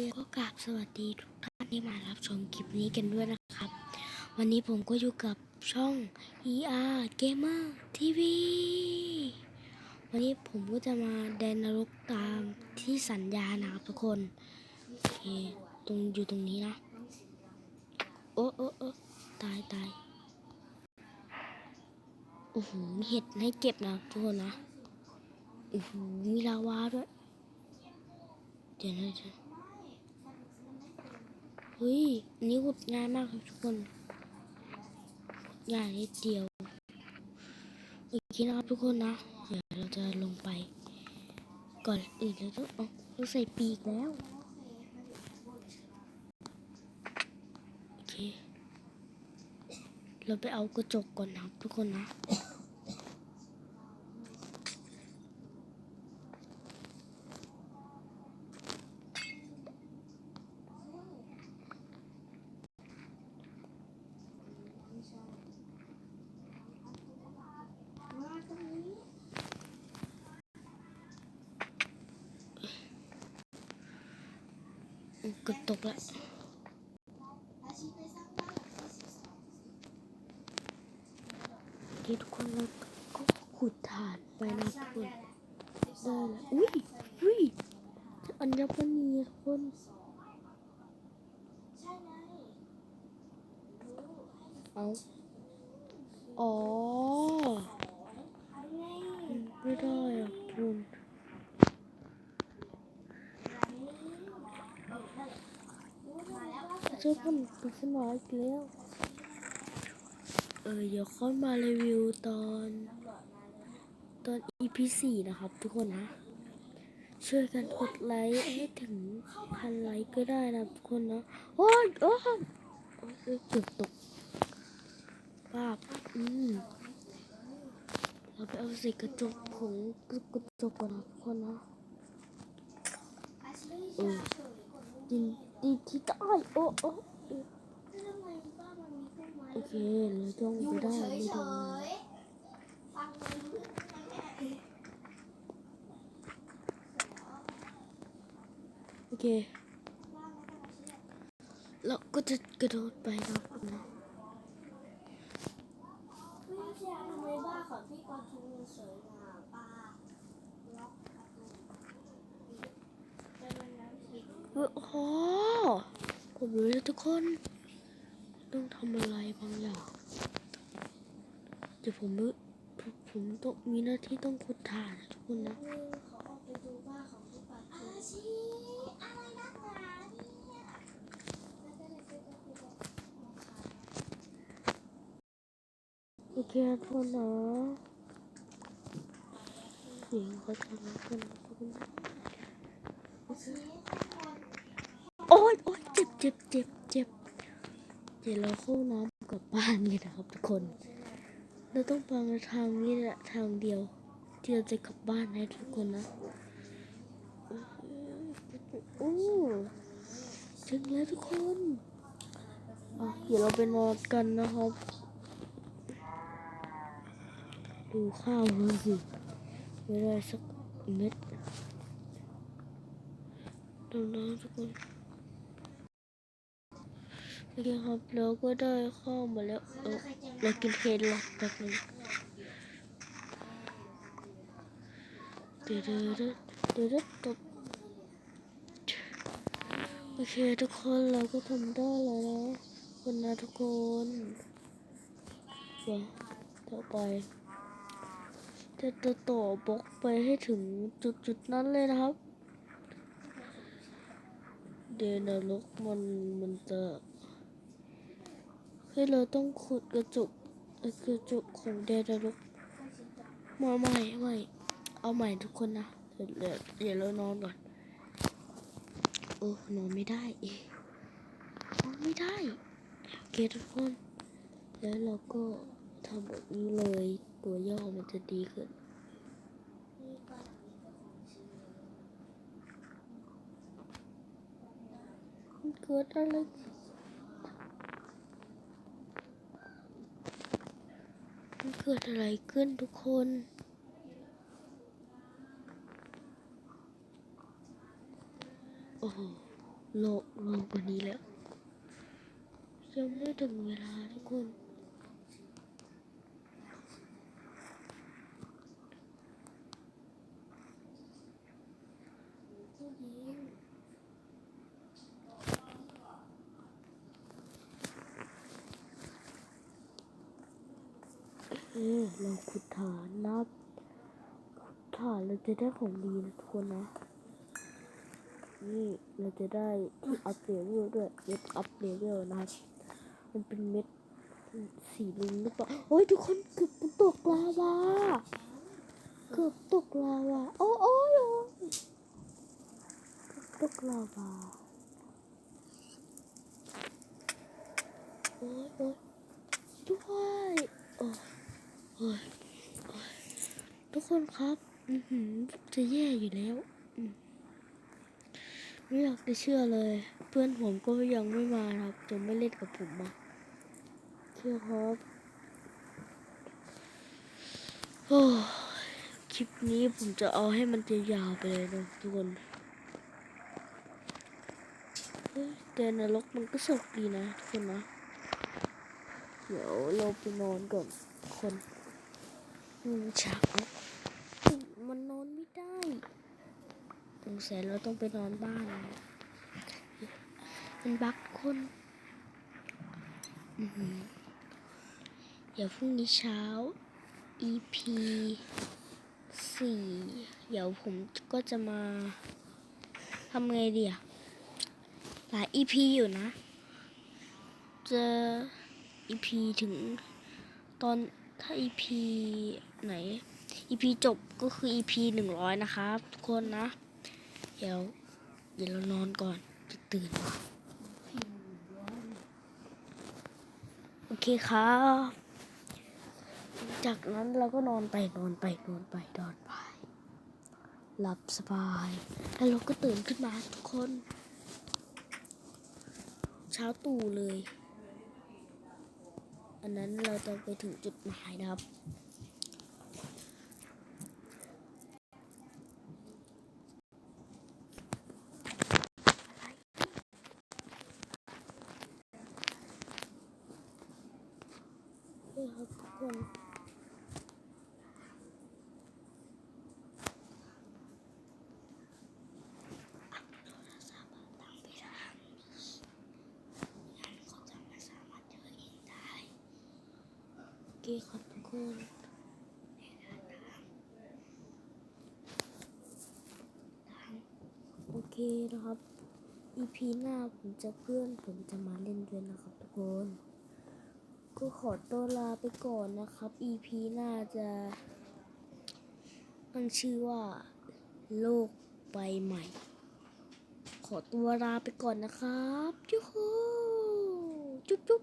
ก็กราบสวัสดีทุกท่านที่มารับชมคลิปนี้กันด้วยนะครับ วันนี้ผมก็อยู่กับช่อง ER Gamer TV วันนี้ผมก็จะมาแดนนรกตามที่สัญญานะครับทุกคนโอเคตรงอยู่ตรงนี้นะ โอ้โอ้โอ้ตายตายโอ้โหมีเห็ดให้เก็บนะทุกคนนะโอ้โหมีลาวาด้วย เดี๋ยวนะเดี๋ยว ฮ้ยนี้ขุดง่ายมากครับทุกคนง่ายนิดเดียวโอเคนะครับทุกคนนะเดี๋ยวเราจะลงไป ก่อนอื่นเราต้องเอาเราใส่ปีกแล้วโอเค เราไปเอากระจกก่อนนะครับทุกคนนะ เกือบตกแล้วที่ทุกคนเราก็ขุดฐานไปนะทุกคนได้แล้วอุ้ยอุ้ยอัญมณีทุกคนเอาอ๋อไม่ได้อะทุกคน เจ้าคนปริศนาอีกแล้ว เออเดี๋ยวค่อยมารีวิวตอน ตอน EP สี่นะครับทุกคนนะ ช่วยกันกดไลค์ให้ถึงพันไลค์ก็ได้นะทุกคนนะ โอ้ยโอ้ยเกือบตกภาพอืมเราไปเอาสิกระจกของกระจกก่อนนะทุกคนนะเออดิน ดินที่ใต้โอ้โอ้โอเคเราต้องไปได้ไม่ได้โอเคเราก็จะกระโดดไปนะครับนะไม่ใช่ทำไมบ้านของพี่กอนทุนสวกันโอ้ ผมรู้แล้วทุกคน ต้องทำอะไรบางอย่างเดี๋ยวผมผมผมต้องมีหน้าที่ต้องขุดถ่านนะทุกคนนะโอเคทุกคนนะเสียงเขาจะรักกันทุกคน โอ๊ยโอ๊ยเจ็บเจ็บเจ็บเจ็บเดี๋ยวเราเข้าน้ำกลับบ้านกันนะครับทุกคน เราต้องไปทางนี้แหละทางเดียวที่เราจะกลับบ้านให้ทุกคนนะโอ้ถึงแล้วทุกคนเดี๋ยวเราไปนอนกันนะครับ ดูข้าวเลยสิไม่ได้สักเม็ดดูนะทุกคน เคครับเราก็ได้ข้าวมาแล้วเออเรากินเค้กหรอกแป๊บนึงเดี๋ยวเดี๋ยวเดี๋ยวเดี๋ยวเดี๋ยวตบโอเคทุกคนเราก็ทำได้แล้วนะคุณนะทุกคนเดี๋ยวต่อไป จะจะต่อบล็อกไปให้ถึงจุดจุดๆนั้นเลยนะครับ เดนรกมันมันจะ คือเราต้องขุดกระจุกกระจุกของเดนรกมาใหม่ใหม่เอาใหม่ทุกคนนะเดี๋ยวเดี๋ยวเรานอนก่อนโอ้นอนไม่ได้นอนไม่ได้โอเคทุกคน แล้วเราก็ทำแบบนี้เลยตัวย่อมันจะดีขึ้นพี่กอนมันเกิดอะไรมันเกิดอะไรขึ้นทุกคน โอ้โหโลกลกกว่านี้แล้วยังไม่ถึงเวลาทุกคนผู้ง เออเราขุดฐานนับขุดฐานเราจะได้ของดีนะทุกคนนะ นี่เราจะได้ที่อัพเลเวลด้วยเม็ดอัพเลเวลนะครับมันเป็นเม็ดสีลุงหรือเปล่าโอ้ยทุกคนเกือบตกลาวาเกือบตกลาวาโอ้โอ้ยโอ้ยเกือบตกลาวาโอ้ยโอ้ยด้วยโอ้ยโอ้ยโอ้ย ทุกคนครับอือหือจะแย่อยู่แล้ว ไม่อยากจะเชื่อเลย เพื่อนผมก็ยังไม่มาครับจะไม่เล่นกับผมมาเชื่อครับโอ้คลิปนี้ผมจะเอาให้มันยาวๆไปเลยนะทุกคนเฮ้แต่นรกมันก็สนุกดีนะทุกคนนะ เดี๋ยวเราไปนอนก่อนคน อืมเช้ามันนอนไม่ได้สงสัยเราต้องไปนอนบ้าน มันบักทุกคนเดี๋ยวพรุ่งนี้เช้า EP สี่เดี๋ยวผมก็จะมาทำไงดีอะหลาย EP อยู่นะ จะ EP ถึงตอน ถ้า EP ไหน EP จบก็คือ EP หนึ่งร้อยนะครับ ทุกคนนะ เดี๋ยว เดี๋ยวเรานอนก่อนจะตื่นมาโอเคครับ จากนั้นเราก็นอนไปนอนไปนอนไปนอนไปหลับสบาย แล้วเราก็ตื่นขึ้นมาทุกคน เช้าตู่เลย อันนั้นเราจะไปถึงจุดหมายนะครับ นี่ครับทุกคน โอเคครับทุกคนโอเคนะครับ EP หน้าผมจะเพื่อนผมจะมาเล่นด้วยนะครับทุกคนก็ขอตัวลาไปก่อนนะครับ EP หน้าจะตั้งชื่อว่า โลกใบใหม่ ขอตัวลาไปก่อนนะครับจุ๊บจุ๊บจุ๊บ